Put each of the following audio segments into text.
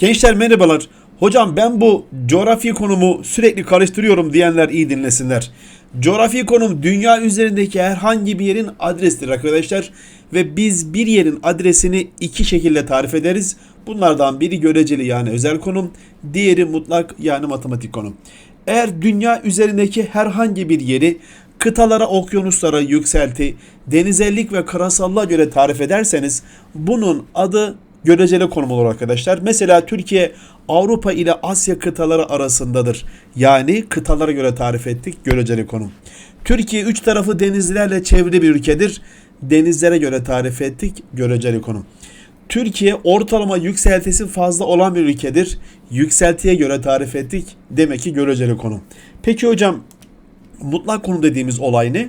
Gençler merhabalar. Hocam ben bu coğrafi konumu sürekli karıştırıyorum diyenler iyi dinlesinler. Coğrafi konum dünya üzerindeki herhangi bir yerin adresidir arkadaşlar. Ve biz bir yerin adresini iki şekilde tarif ederiz. Bunlardan biri göreceli yani özel konum, diğeri mutlak yani matematik konum. Eğer dünya üzerindeki herhangi bir yeri kıtalara, okyanuslara, yükselti, denizellik ve karasallığa göre tarif ederseniz bunun adı göreceli konum olur arkadaşlar. Mesela Türkiye Avrupa ile Asya kıtaları arasındadır. Yani kıtalara göre tarif ettik göreceli konum. Türkiye üç tarafı denizlerle çevrili bir ülkedir. Denizlere göre tarif ettik göreceli konum. Türkiye ortalama yükseltisi fazla olan bir ülkedir. Yükseltiye göre tarif ettik. Demek ki göreceli konum. Peki hocam mutlak konum dediğimiz olay ne?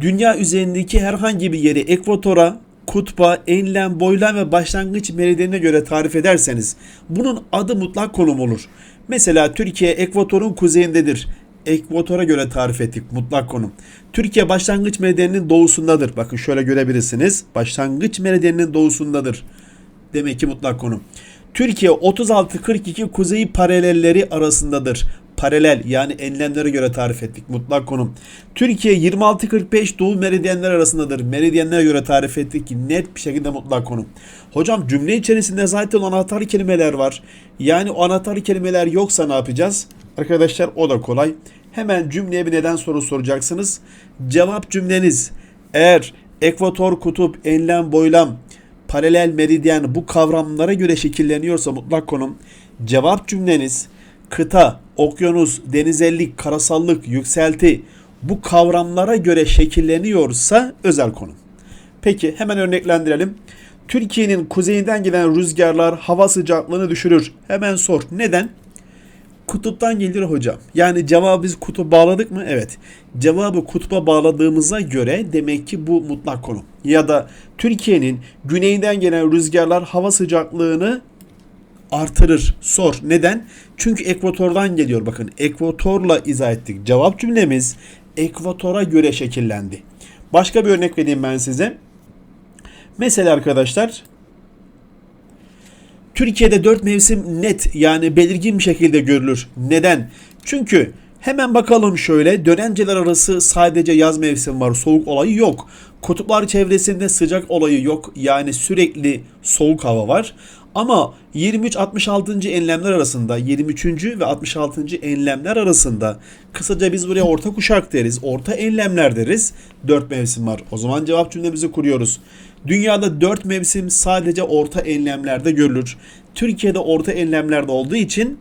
Dünya üzerindeki herhangi bir yeri ekvatora, kutba, enlem, boylam ve başlangıç meridyenine göre tarif ederseniz bunun adı mutlak konum olur. Mesela Türkiye ekvatorun kuzeyindedir. Ekvatora göre tarif ettik mutlak konum. Türkiye başlangıç meridyeninin doğusundadır. Bakın şöyle görebilirsiniz. Başlangıç meridyeninin doğusundadır. Demek ki mutlak konum. Türkiye 36-42 kuzey paralelleri arasındadır. Paralel yani enlemlere göre tarif ettik. Mutlak konum. Türkiye 26-45 doğu meridyenler arasındadır. Meridyenlere göre tarif ettik. Net bir şekilde mutlak konum. Hocam cümle içerisinde zaten anahtar kelimeler var. Yani o anahtar kelimeler yoksa ne yapacağız? Arkadaşlar o da kolay. Hemen cümleye bir neden soru soracaksınız. Cevap cümleniz eğer ekvator, kutup, enlem, boylam, paralel meridyen bu kavramlara göre şekilleniyorsa mutlak konum cevap cümleniz kıta, okyanus, denizellik, karasallık, yükselti bu kavramlara göre şekilleniyorsa özel konum. Peki hemen örneklendirelim. Türkiye'nin kuzeyinden gelen rüzgarlar hava sıcaklığını düşürür. Hemen sor. Neden? Kutuptan gelir hocam. Yani cevabı biz kutup bağladık mı? Evet. Cevabı kutba bağladığımıza göre demek ki bu mutlak konum. Ya da Türkiye'nin güneyinden gelen rüzgarlar hava sıcaklığını artırır. Sor. Neden? Çünkü ekvatordan geliyor. Bakın ekvatorla izah ettik. Cevap cümlemiz ekvatora göre şekillendi. Başka bir örnek vereyim ben size. Mesela arkadaşlar Türkiye'de 4 mevsim net yani belirgin bir şekilde görülür. Neden? Çünkü hemen bakalım şöyle dönemceler arası sadece yaz mevsimi var soğuk olayı yok. Kutuplar çevresinde sıcak olayı yok yani sürekli soğuk hava var. Ama 23-66. enlemler arasında 23. ve 66. enlemler arasında kısaca biz buraya orta kuşak deriz. Orta enlemler deriz. 4 mevsim var. O zaman cevap cümlemizi kuruyoruz. Dünyada 4 mevsim sadece orta enlemlerde görülür. Türkiye'de orta enlemlerde olduğu için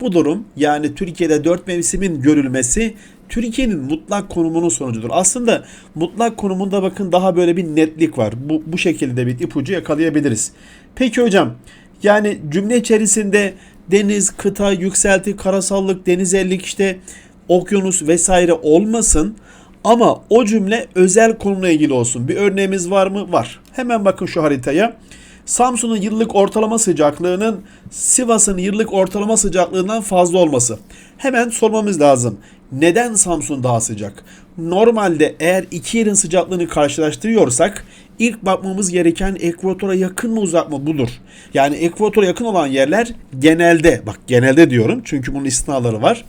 bu durum yani Türkiye'de 4 mevsimin görülmesi Türkiye'nin mutlak konumunun sonucudur. Aslında mutlak konumunda bakın daha böyle bir netlik var. Bu, bu şekilde bir ipucu yakalayabiliriz. Peki hocam yani cümle içerisinde deniz, kıta, yükselti, karasallık, denizellik işte okyanus vesaire olmasın. Ama o cümle özel konuyla ilgili olsun. Bir örneğimiz var mı? Var. Hemen bakın şu haritaya. Samsun'un yıllık ortalama sıcaklığının Sivas'ın yıllık ortalama sıcaklığından fazla olması. Hemen sormamız lazım. Neden Samsun daha sıcak? Normalde eğer iki yerin sıcaklığını karşılaştırıyorsak ilk bakmamız gereken ekvatora yakın mı uzak mı budur. Yani ekvatora yakın olan yerler genelde bak genelde diyorum çünkü bunun istisnaları var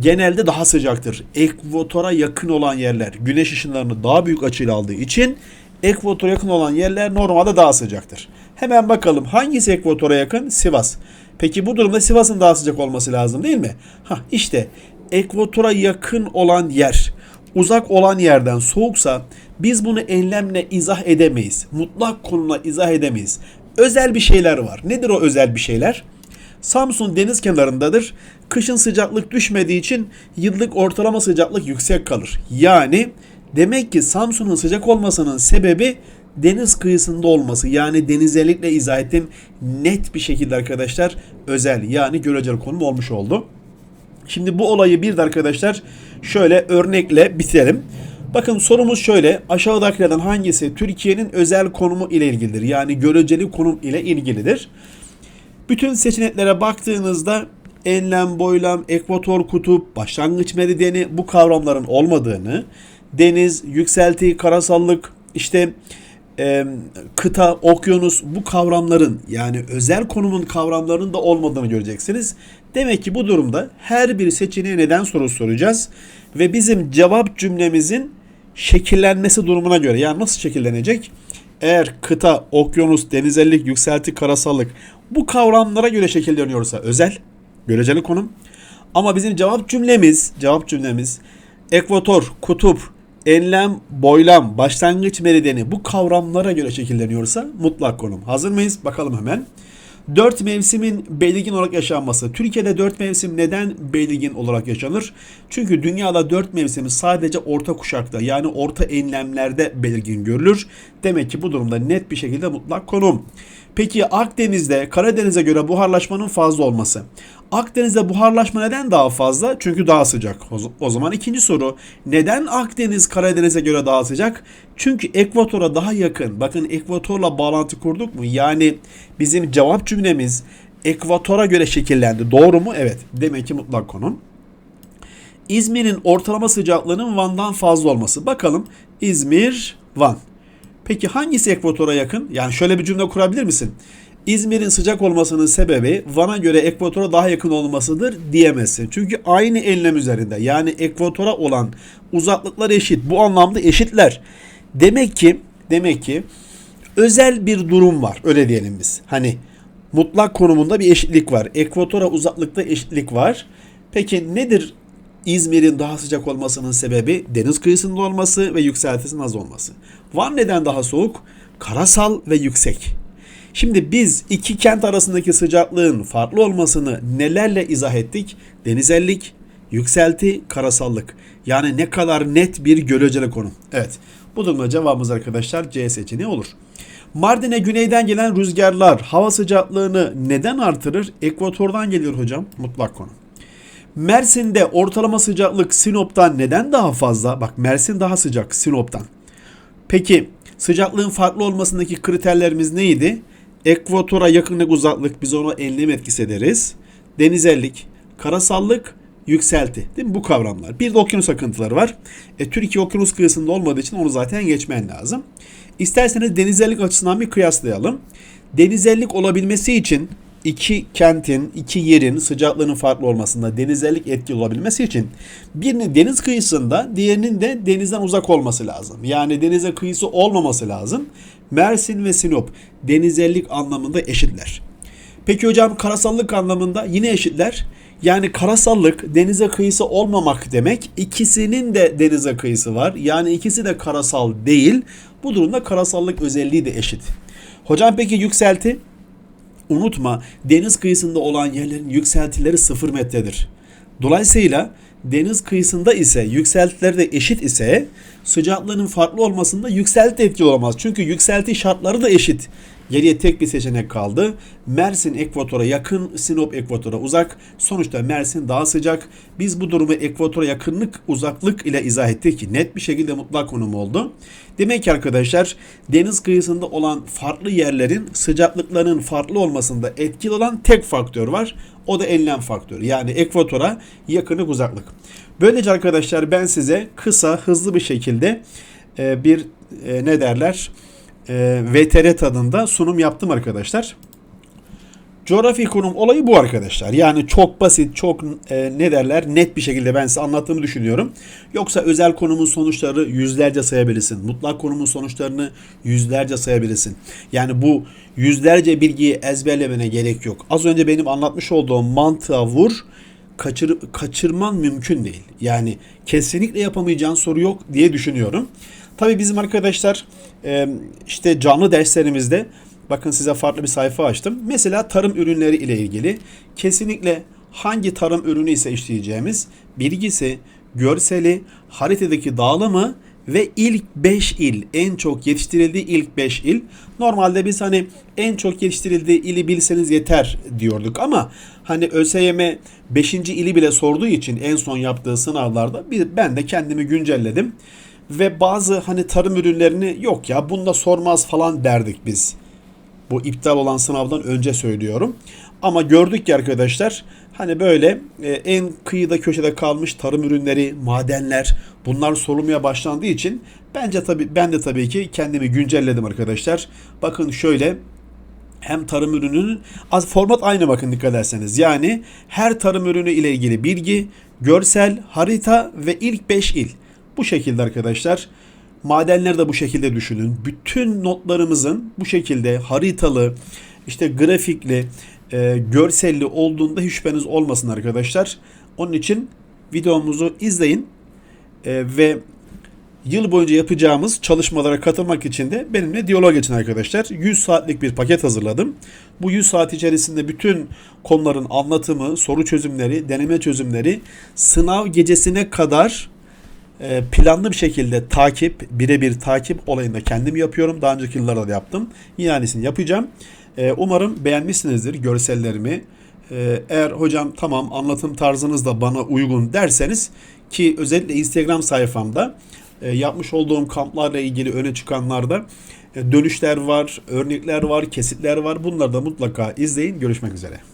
genelde daha sıcaktır. Ekvatora yakın olan yerler güneş ışınlarını daha büyük açıyla aldığı için ekvatora yakın olan yerler normalde daha sıcaktır. Hemen bakalım hangisi ekvatora yakın? Sivas. Peki bu durumda Sivas'ın daha sıcak olması lazım değil mi? Ha işte ekvatora yakın olan yer uzak olan yerden soğuksa biz bunu enlemle izah edemeyiz. Mutlak konumla izah edemeyiz. Özel bir şeyler var. Nedir o özel bir şeyler? Samsun deniz kenarındadır. Kışın sıcaklık düşmediği için yıllık ortalama sıcaklık yüksek kalır. Yani demek ki Samsun'un sıcak olmasının sebebi deniz kıyısında olması. Yani denizellikle izah ettim. Net bir şekilde arkadaşlar özel yani göreceli konum olmuş oldu. Şimdi bu olayı bir de arkadaşlar şöyle örnekle bitirelim. Bakın sorumuz şöyle. Aşağıdakilerden hangisi Türkiye'nin özel konumu ile ilgilidir? Yani göreceli konum ile ilgilidir. Bütün seçeneklere baktığınızda enlem, boylam, ekvator, kutup, başlangıç meridyeni bu kavramların olmadığını, deniz, yükselti, karasallık, işte e, kıta, okyanus bu kavramların yani özel konumun kavramlarının da olmadığını göreceksiniz. Demek ki bu durumda her bir seçeneğe neden sorusu soracağız ve bizim cevap cümlemizin şekillenmesi durumuna göre yani nasıl şekillenecek? Eğer kıta, okyanus, denizellik, yükselti, karasallık bu kavramlara göre şekilleniyorsa özel, göreceli konum. Ama bizim cevap cümlemiz, cevap cümlemiz ekvator, kutup, enlem, boylam, başlangıç meridyeni bu kavramlara göre şekilleniyorsa mutlak konum. Hazır mıyız? Bakalım hemen. Dört mevsimin belirgin olarak yaşanması. Türkiye'de dört mevsim neden belirgin olarak yaşanır? Çünkü dünyada dört mevsim sadece orta kuşakta yani orta enlemlerde belirgin görülür. Demek ki bu durumda net bir şekilde mutlak konum. Peki Akdeniz'de Karadeniz'e göre buharlaşmanın fazla olması. Akdeniz'de buharlaşma neden daha fazla? Çünkü daha sıcak. O zaman ikinci soru. Neden Akdeniz Karadeniz'e göre daha sıcak? Çünkü ekvatora daha yakın. Bakın ekvatorla bağlantı kurduk mu? Yani bizim cevap cümlemiz ekvatora göre şekillendi. Doğru mu? Evet. Demek ki mutlak konum. İzmir'in ortalama sıcaklığının Van'dan fazla olması. Bakalım İzmir, Van. Peki hangisi ekvatora yakın? Yani şöyle bir cümle kurabilir misin? İzmir'in sıcak olmasının sebebi Van'a göre ekvatora daha yakın olmasıdır diyemezsin. Çünkü aynı enlem üzerinde yani ekvatora olan uzaklıklar eşit. Bu anlamda eşitler. Demek ki demek ki özel bir durum var. Öyle diyelim biz. Hani mutlak konumunda bir eşitlik var. Ekvatora uzaklıkta eşitlik var. Peki nedir İzmir'in daha sıcak olmasının sebebi deniz kıyısında olması ve yükseltisinin az olması. Van neden daha soğuk? Karasal ve yüksek. Şimdi biz iki kent arasındaki sıcaklığın farklı olmasını nelerle izah ettik? Denizellik, yükselti, karasallık. Yani ne kadar net bir göreceli konu. Evet. Bu durumda cevabımız arkadaşlar C seçeneği olur. Mardin'e güneyden gelen rüzgarlar hava sıcaklığını neden artırır? Ekvatordan geliyor hocam. Mutlak konu. Mersin'de ortalama sıcaklık Sinop'tan neden daha fazla? Bak Mersin daha sıcak Sinop'tan. Peki sıcaklığın farklı olmasındaki kriterlerimiz neydi? Ekvatora yakınlık uzaklık biz ona enlem etkisi ederiz. Denizellik, karasallık, yükselti. Değil mi? Bu kavramlar. Bir de okyanus akıntıları var. E, Türkiye okyanus kıyısında olmadığı için onu zaten geçmen lazım. İsterseniz denizellik açısından bir kıyaslayalım. Denizellik olabilmesi için iki kentin, iki yerin sıcaklığının farklı olmasında denizellik etkili olabilmesi için birinin deniz kıyısında, diğerinin de denizden uzak olması lazım. Yani denize kıyısı olmaması lazım. Mersin ve Sinop denizellik anlamında eşitler. Peki hocam karasallık anlamında yine eşitler. Yani karasallık denize kıyısı olmamak demek. İkisinin de denize kıyısı var. Yani ikisi de karasal değil. Bu durumda karasallık özelliği de eşit. Hocam peki yükselti? Unutma deniz kıyısında olan yerlerin yükseltileri 0 metredir. Dolayısıyla deniz kıyısında ise yükseltileri de eşit ise sıcaklığının farklı olmasında yükselti etkili olamaz. Çünkü yükselti şartları da eşit. Geriye tek bir seçenek kaldı. Mersin ekvatora yakın, Sinop ekvatora uzak. Sonuçta Mersin daha sıcak. Biz bu durumu ekvatora yakınlık, uzaklık ile izah ettik. Net bir şekilde mutlak konum oldu. Demek ki arkadaşlar deniz kıyısında olan farklı yerlerin sıcaklıklarının farklı olmasında etkili olan tek faktör var. O da enlem faktörü. Yani ekvatora yakınlık uzaklık. Böylece arkadaşlar ben size kısa hızlı bir şekilde e, bir e, ne derler e, VTR tadında sunum yaptım arkadaşlar. Coğrafi konum olayı bu arkadaşlar. Yani çok basit, çok e, ne derler net bir şekilde ben size anlattığımı düşünüyorum. Yoksa özel konumun sonuçları yüzlerce sayabilirsin. Mutlak konumun sonuçlarını yüzlerce sayabilirsin. Yani bu yüzlerce bilgiyi ezberlemene gerek yok. Az önce benim anlatmış olduğum mantığa vur, kaçır, kaçırman mümkün değil. Yani kesinlikle yapamayacağın soru yok diye düşünüyorum. Tabii bizim arkadaşlar e, işte canlı derslerimizde Bakın size farklı bir sayfa açtım. Mesela tarım ürünleri ile ilgili kesinlikle hangi tarım ürünü ise işleyeceğimiz bilgisi, görseli, haritadaki dağılımı ve ilk 5 il, en çok yetiştirildiği ilk 5 il. Normalde biz hani en çok yetiştirildiği ili bilseniz yeter diyorduk ama hani ÖSYM 5. ili bile sorduğu için en son yaptığı sınavlarda ben de kendimi güncelledim. Ve bazı hani tarım ürünlerini yok ya bunda sormaz falan derdik biz Bu iptal olan sınavdan önce söylüyorum. Ama gördük ki arkadaşlar hani böyle e, en kıyıda köşede kalmış tarım ürünleri, madenler bunlar sorulmaya başlandığı için bence tabii ben de tabii ki kendimi güncelledim arkadaşlar. Bakın şöyle hem tarım ürününün az format aynı bakın dikkat ederseniz. Yani her tarım ürünü ile ilgili bilgi, görsel, harita ve ilk 5 il. Bu şekilde arkadaşlar. Madenler de bu şekilde düşünün. Bütün notlarımızın bu şekilde haritalı, işte grafikli, e, görselli olduğunda hiç şüpheniz olmasın arkadaşlar. Onun için videomuzu izleyin E, ve yıl boyunca yapacağımız çalışmalara katılmak için de benimle diyalog geçin arkadaşlar. 100 saatlik bir paket hazırladım. Bu 100 saat içerisinde bütün konuların anlatımı, soru çözümleri, deneme çözümleri sınav gecesine kadar planlı bir şekilde takip, birebir takip olayında kendim yapıyorum. Daha önceki yıllarda da yaptım. Yine aynısını yapacağım. E, Umarım beğenmişsinizdir görsellerimi. E, Eğer hocam tamam anlatım tarzınız da bana uygun derseniz ki özellikle Instagram sayfamda e, yapmış olduğum kamplarla ilgili öne çıkanlarda e, dönüşler var, örnekler var, kesitler var. Bunları da mutlaka izleyin. Görüşmek üzere.